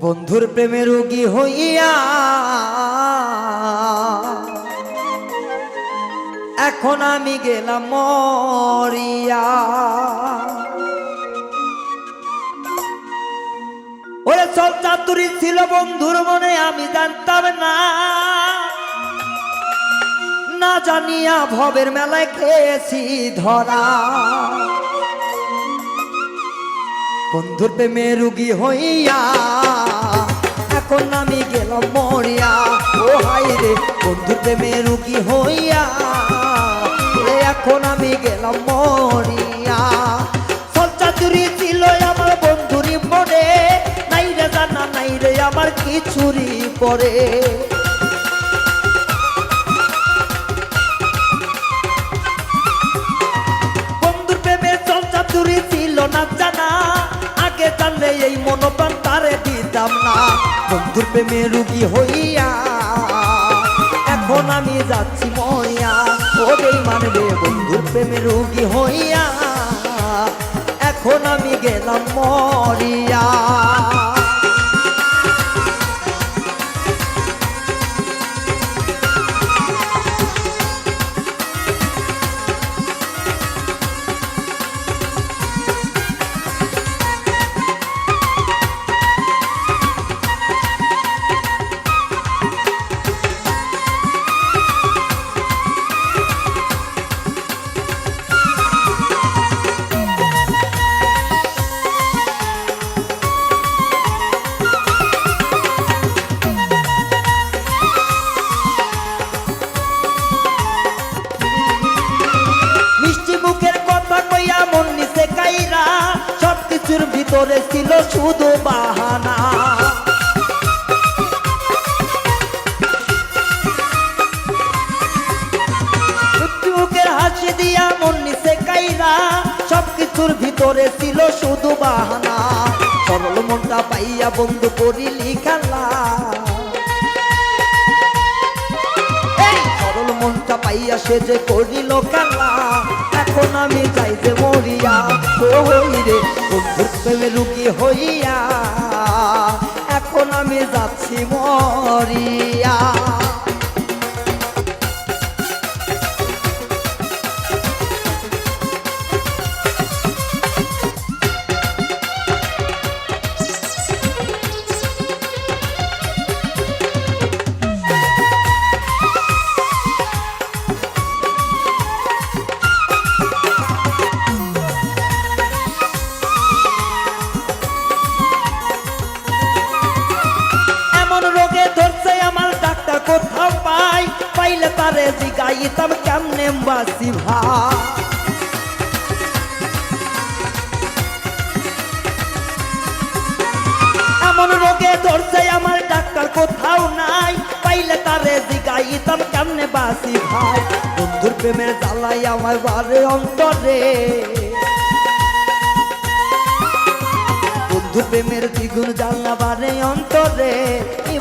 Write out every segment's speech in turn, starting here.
বন্ধুর প্রেমে রোগী হইয়া এখন আমি গেলাম মরিয়া। ওরে সব চাতুরি ছিল বন্ধুর মনে, আমি জানতাম না। না জানিয়া ভবের মেলায় খেয়েছি ধরা। বন্ধুর প্রেমে রুগী হইয়া প্রেমে রুগী হইয়া এখন আমি গেলাম মরিয়া। সলচাতুরি ছিল আমার বন্ধুরি মনে, নাই রে জানা, নাই রে আমার কিছুরি পরে। বন্ধুর প্রেমে চলচাতুরি ছিল না জানা, আগে জানলে এই মনোপ্রাণ তারে দিতাম না। বন্ধুর প্রেমে রুগী হইয়া এখন আমি যাচ্ছি মরিয়া। ওদের মানবে বন্ধুর প্রেমে রুগী হইয়া। এখন আমি গেলাম মরিয়া। ভিতরে ছিল শুধু বাহানা। ভিতরে ছিল শুধু বাহানা। সরল মনটা পাইয়া বন্ধু করিলি খেলা। সরল মনটা পাইয়া সে যে করিল খেলা। এখন আমি চাইতে মরিয়া রে প্রেমে রুগী হইয়া এখন আমি যাচ্ছি মরিয়া। জিগাইতাম কেমনে বাসি ভাই এমন রোগে ধরছে আমার ডাক্তার কোথাও নাই পাইলে তারে জিগাইতাম কেমনে বাসি ভাই বন্ধুর প্রেমের জ্বালাই আমার বারে অন্তরে বন্ধু প্রেমের দ্বিগুণ জানলা বারে অন্তরে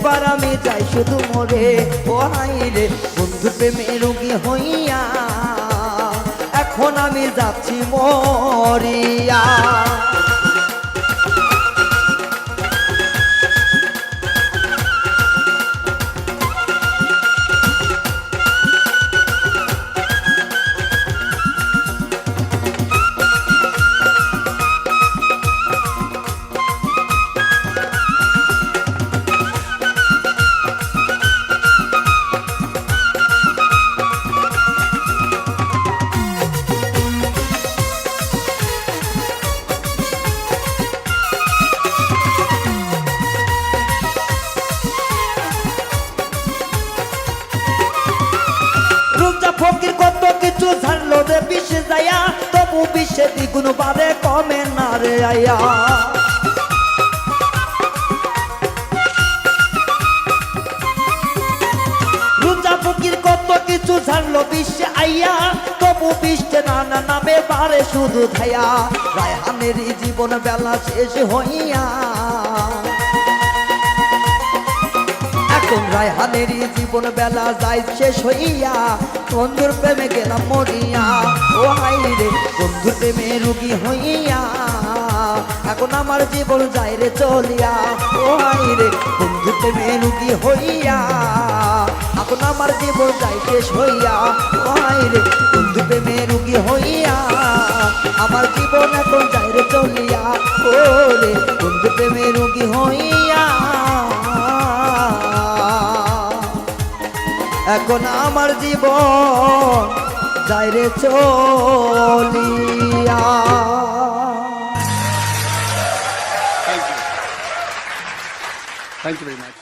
এবার আমি যাই শুধু মরে। ও হাইরে বন্ধু প্রেমে রুগী হইয়া, এখন আমি যাচ্ছি মরিয়া। ফকির কত কিছু ঝাড়লো রে বিষে যায়া তবু বিষে দ্বিগুণ বারে কমে না রে আয়া। কিছু বিশ্বে আইয়া, তবু বিশ্বে নানা নামে শুধু ধায়া রায়হানেরই জীবন বেলা শেষ হইয়া। এখন রায়হানেরই জীবন বেলা যায় শেষ হইয়া। বন্ধুর প্রেমে গেলাম মরিয়া। ও হাই রে, বন্ধুর প্রেমে রুগী হইয়া। এখন আমার জীবন যায় রে চলিয়া। ও হাই রে বন্ধু প্রেমে রুগী হইয়া। এখন আমার জীবন যায় শেষ হইয়া। ও হাই রে বন্ধু প্রেমে রুগী হইয়া। আমার জীবন এখন এখন আমার জীবন যায় রে চলিয়া. Thank you very much.